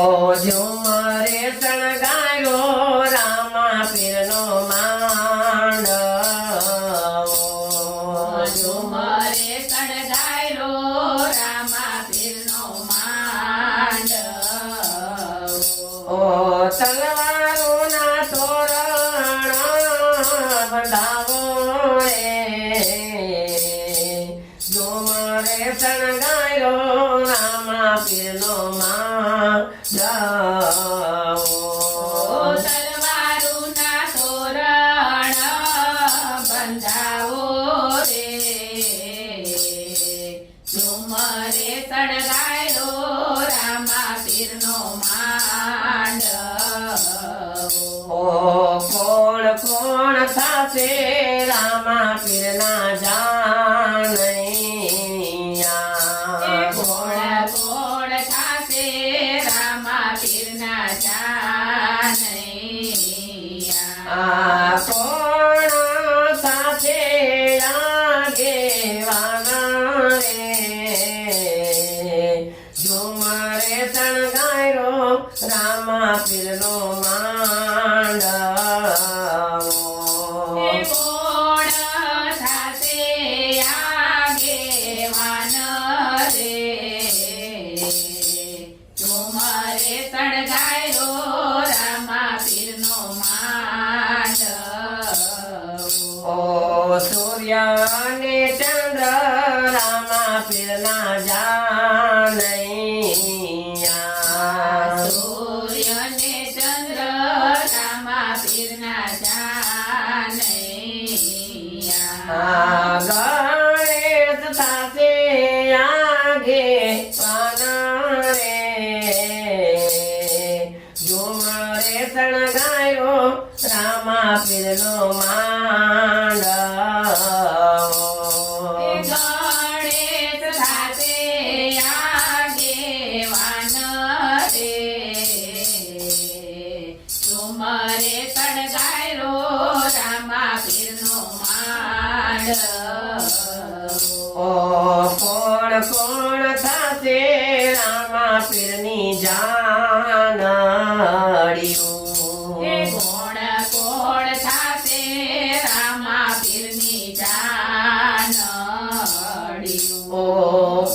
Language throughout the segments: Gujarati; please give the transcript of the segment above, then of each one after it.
ઓ ઝુમરે શણગાર્યો રામા પીરનો માંડવો ઝુમરે સળગાયરો રામા પીરનો માંડવો ઓ તલવારોના તોરણ બંધાવો રે ઝુમરે શણગાર્યો ઝુમરે સળગાયરો રામા પીરનો માંડવો. ઓ કોણ કોણ થાશે રામા પીરના એ જાનૈયા કોણ કોણ થાશે રામા પીરના જાનૈયા? આ કોણ પીરનો માંડવો. એ કોણ થાશે આગેવાન રે ઝુમરે સળગાયરો રામા પીરનો માંડવો. ઓ સૂર્ય ને ચંદ્ર રામા પીરના જાનૈયા આગે પાના રે ઝુમરે શણગાયો રામા પીરનો એ માંડવો ગણેશ સાથે આગેવાન રે ઝુમરે સળગાયરો રામા પીરનો માંડવો Oh,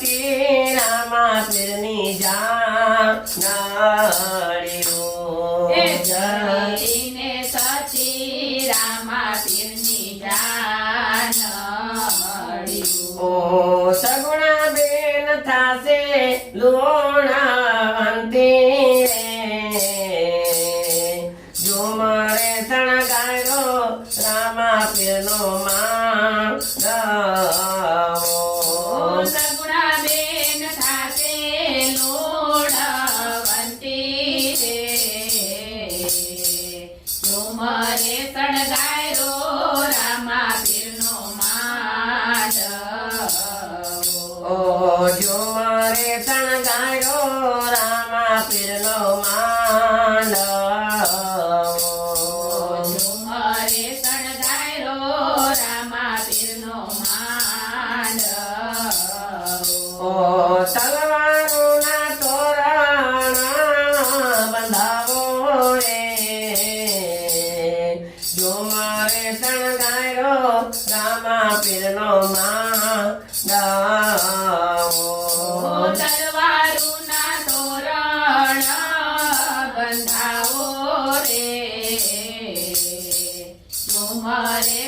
રામા પીરની જાનડીયું જઈને સચી રામા પીરની જાનડીયું ઓ સગુણા બેન થાશે લોણાવંતી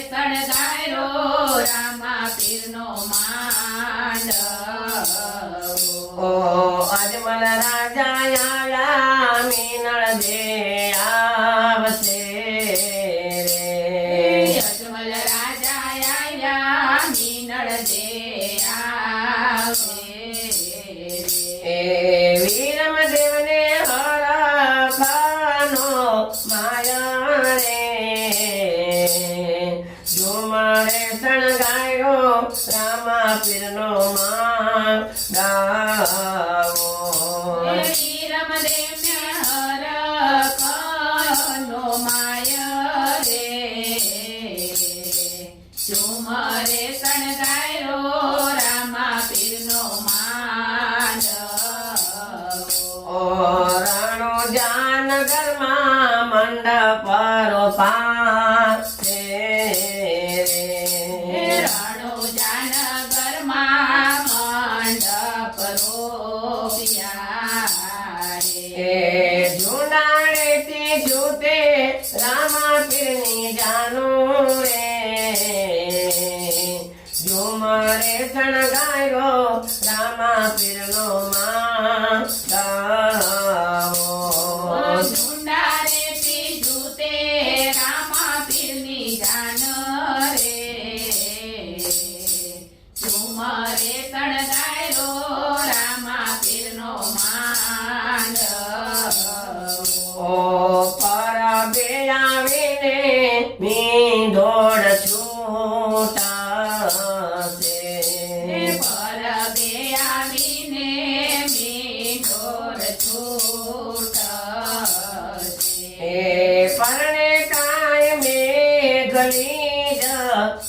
સળગાયરો રામા પીરનો માંડ ઓ અજમલ રાજા મીનળ દે રામા પીરનો માં ગાવો વીરમદેવને હરખનો માય રે ઝુમરે શણગારો રામા પીરનો માંડવો ઓ રાણો જાનગરમાં મંડપ પાસે જૂતે રામા પીરની જાનો રે. જો મારે શણગાયો રામા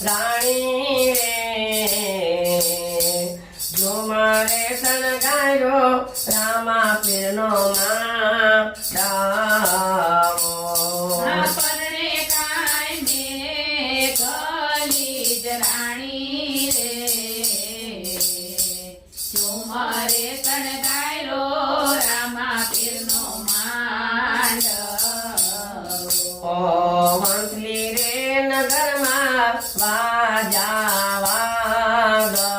રાણી રે. ઝુમરે શણગાયો રામા પીરનો માં નગરમાં વાજા વાગશે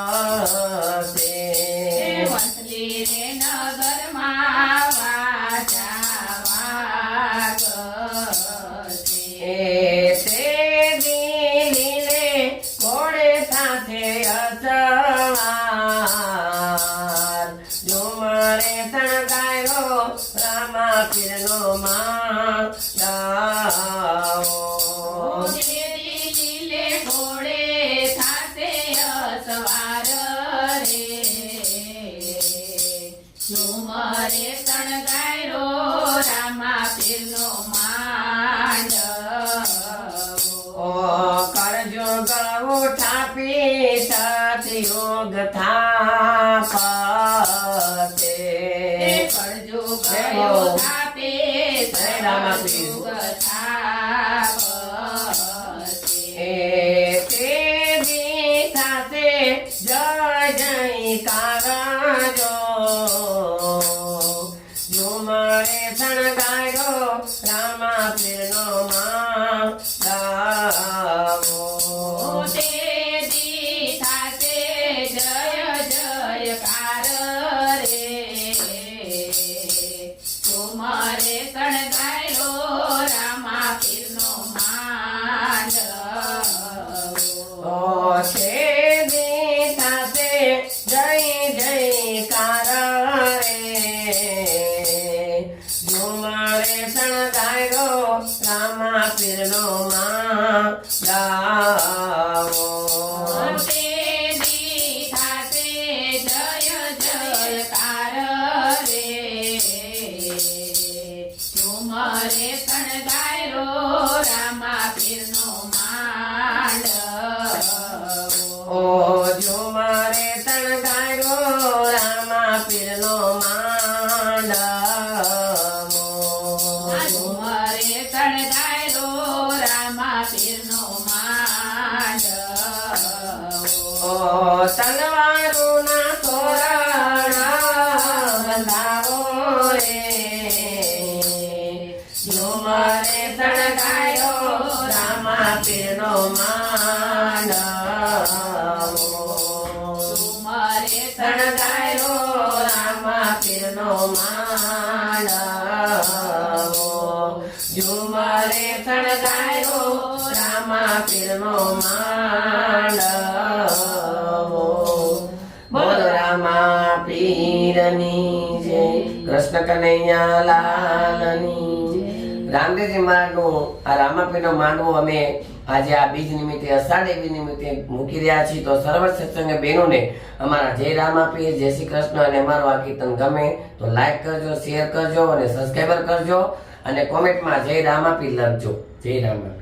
વંથલી રે નગરમાં વાજા વાગશે તે દિલીને ઘોડે સાથે અસવાર શણગાયરો રામા પીરનો માંડવો. કરજો ગળવો ઠાપી સતયોગ થાપતે. કરજો ગયો ઝુમરે શણગાયો રામા પીરનો માં ગાવો. તે દી તલવારું ના તોરણ બંધાવો રે ઝુમરે શણગાયો રામા પીરનો માંડવો ઝુમરે શણગાયો રામા પીરનો માંડવો ઝુમરે શણગાયો રામા પીરનો માંડવો પીરની જય, કૃષ્ણ કનૈયા લાલની રામદેવજી મહારાજનું આ રામાપીનો માનવો અમે આજે આ બીજ નિમિત્તે, અષાઢ એવી નિમિત્તે મૂકી રહ્યા છીએ. તો સર્વ સત્સંગ બહેનોને અમારા જય રામાપી જય શ્રી કૃષ્ણ અને અમારું આ કીર્તન ગમે તો લાઈક કરજો, શેર કરજો અને સબસ્ક્રાઈબર કરજો અને કોમેન્ટમાં જય રામાપી લખજો. જય રામાપીર.